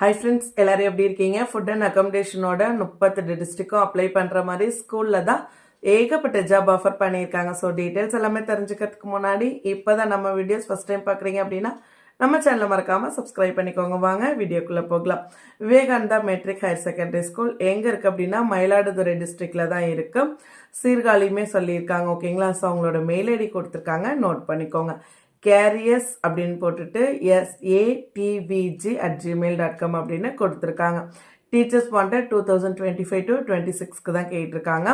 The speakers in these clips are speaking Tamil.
ஹை ஃப்ரெண்ட்ஸ் எல்லாரும் எப்படி இருக்கீங்க? ஃபுட் அண்ட் அக்காமடேஷனோட முப்பத்தெட்டு டிஸ்ட்ரிக்கும் அப்ளை பண்ணுற மாதிரி ஸ்கூலில் தான் ஏகப்பட்ட ஜாப் ஆஃபர் பண்ணியிருக்காங்க. ஸோ டீட்டெயில்ஸ் எல்லாமே தெரிஞ்சுக்கிறதுக்கு முன்னாடி இப்போ தான் நம்ம வீடியோஸ் ஃபஸ்ட் டைம் பார்க்குறீங்க அப்படின்னா நம்ம சேனலை மறக்காமல் சப்ஸ்கிரைப் பண்ணிக்கோங்க. வாங்க வீடியோக்குள்ளே போகலாம். Vivekananda matric higher secondary school எங்கே இருக்குது அப்படின்னா மயிலாடுதுறை டிஸ்ட்ரிக்டில் தான் இருக்குது சீர்காழியுமே சொல்லியிருக்காங்க ஓகேங்களா ஸோ அவங்களோட மெயில் ஐடி கொடுத்துருக்காங்க நோட் பண்ணிக்கோங்க. கேரியஸ் அப்படின்னு போட்டுட்டு SADVG at Gmail dot com அப்படின்னு கொடுத்துருக்காங்க. Teachers wanted two thousand twenty five to twenty சிக்ஸ்க்கு தான் கேட்டிருக்காங்க.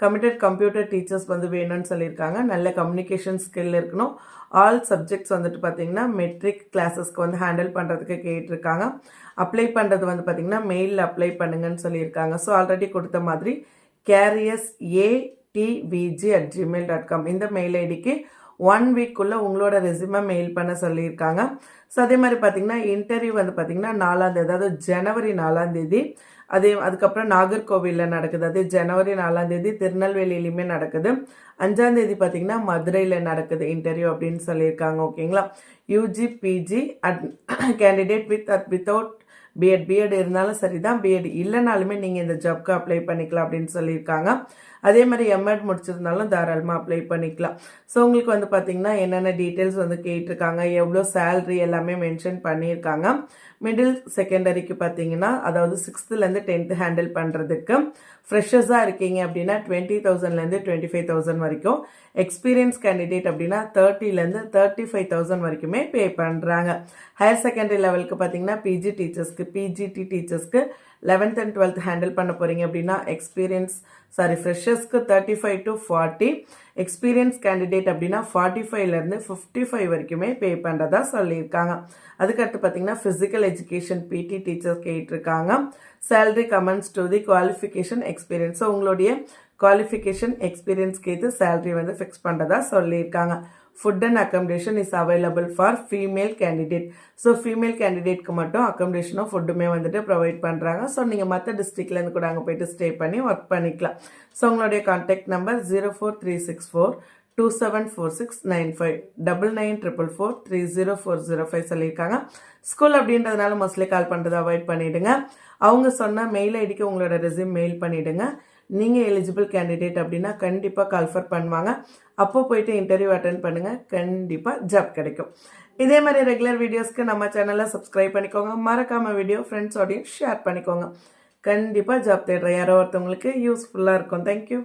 கம்ப்யூட்டர் கம்ப்யூட்டர் டீச்சர்ஸ் வந்து வேணும்னு சொல்லியிருக்காங்க. நல்ல கம்யூனிகேஷன் ஸ்கில் இருக்கணும். ஆல் சப்ஜெக்ட்ஸ் வந்துட்டு பார்த்தீங்கன்னா மெட்ரிக் கிளாஸஸ்க்கு வந்து ஹேண்டில் பண்ணுறதுக்கு கேட்டிருக்காங்க. அப்ளை பண்ணுறது வந்து பார்த்தீங்கன்னா மெயிலில் அப்ளை பண்ணுங்கன்னு சொல்லியிருக்காங்க. ஸோ ஆல்ரெடி கொடுத்த மாதிரி careers A DVG at Gmail dot com இந்த மெயில் ஐடிக்கு ஒன் வீக்குள்ளே உங்களோட ரெசியூமை மெயில் பண்ண சொல்லியிருக்காங்க. ஸோ அதே மாதிரி பார்த்தீங்கன்னா இன்டர்வியூ வந்து பார்த்தீங்கன்னா நாலாந்தேதி அதாவது ஜனவரி நாலாந்தேதி அதே அதுக்கப்புறம் நாகர்கோவிலில் நடக்குது. அதே ஜனவரி நாலாந்தேதி திருநெல்வேலியிலையுமே நடக்குது. அஞ்சாந்தேதி பார்த்தீங்கன்னா மதுரையில் நடக்குது இன்டர்வியூ அப்படின்னு சொல்லியிருக்காங்க. ஓகேங்களா? UG PG at candidate with at without BEd BEd இருந்தாலும் சரி தான் பிஎட் இல்லைனாலுமே நீங்கள் இந்த ஜாப்க்கு அப்ளை பண்ணிக்கலாம் அப்படின்னு சொல்லியிருக்காங்க. அதே மாதிரி எம்எட் முடிச்சிருந்தாலும் தாராளமாக அப்ளை பண்ணிக்கலாம். ஸோ உங்களுக்கு வந்து பார்த்தீங்கன்னா என்னென்ன டீட்டெயில்ஸ் வந்து கேட்டிருக்காங்க எவ்வளோ சேல்ரி எல்லாமே மென்ஷன் பண்ணியிருக்காங்க. மிடில் செகண்டரிக்கு பார்த்தீங்கன்னா அதாவது சிக்ஸ்த்துலேருந்து டென்த்து ஹேண்டில் பண்ணுறதுக்கு ஃப்ரெஷர்ஸாக இருக்கீங்க அப்படின்னா டுவெண்ட்டி தௌசண்ட்லேருந்து டுவெண்ட்டி ஃபைவ் தௌசண்ட் வரைக்கும். எக்ஸ்பீரியன்ஸ் கேண்டிடேட் அப்படின்னா தேர்ட்டிலேருந்து தேர்ட்டி ஃபைவ் தௌசண்ட் வரைக்குமே பே பண்ணுறாங்க ஹையர் செகண்டரி லெவலுக்கு பார்த்தீங்கன்னா பிஜி டீச்சர்ஸ்க்கு பிஜிடி டீச்சர்ஸ்க்கு லெவன்த் அண்ட் டுவெல்த் ஹேண்டில் பண்ண போகிறீங்க அப்படின்னா experience sorry ஃப்ரெஷர்ஸ்க்கு thirty five to forty experience candidate அப்படின்னா ஃபார்ட்டி ஃபைவ்லேருந்து ஃபிஃப்டி ஃபைவ் வரைக்குமே பே பண்ணுறதா சொல்லியிருக்காங்க. அதுக்கடுத்து பார்த்தீங்கன்னா ஃபிசிக்கல் எஜுகேஷன் பிடி டீச்சர் கேட்டிருக்காங்க. Salary comments to the qualification experience so உங்களுடைய குவாலிஃபிகேஷன் எக்ஸ்பீரியன்ஸ்க்கு இது சேலரி வந்து ஃபிக்ஸ் பண்ணுறதா சொல்லியிருக்காங்க. Food and accommodation is available for female candidate so female கேண்டிடேட்க்கு மட்டும் அக்கமடேஷனும் ஃபுட்டுமே வந்துட்டு ப்ரொவைட் பண்ணுறாங்க ஸோ நீங்கள் மற்ற டிஸ்ட்ரிக்ட்லேருந்து கூட அங்கே போயிட்டு ஸ்டே பண்ணி ஒர்க் பண்ணிக்கலாம். ஸோ உங்களுடைய contact number zero four three six four two seven four six nine five double nine triple four three zero four zero five சொல்லியிருக்காங்க. ஸ்கூல் அப்படின்றதுனால மோஸ்ட்லி கால் பண்ணுறதை அவாய்ட் பண்ணிவிடுங்க அவங்க சொன்ன மெயில் ஐடிக்கு உங்களோட ரெசியூம் மெயில் பண்ணிவிடுங்க நீங்கள் எலிஜிபிள் கேண்டிடேட் அப்படின்னா கண்டிப்பாக கால்ஃபர் பண்ணுவாங்க. அப்போ போயிட்டு இன்டர்வியூ அட்டன் பண்ணுங்கள் கண்டிப்பாக ஜாப் கிடைக்கும். இதே மாதிரி ரெகுலர் வீடியோஸ்க்கு நம்ம சேனலை சப்ஸ்கிரைப் பண்ணிக்கோங்க. மறக்காமல் வீடியோ ஃப்ரெண்ட்ஸோடையும் ஷேர் பண்ணிக்கோங்க. கண்டிப்பாக ஜாப் தேடுற யாரோ ஒருத்தவங்களுக்கு யூஸ்ஃபுல்லாக இருக்கும். தேங்க்யூ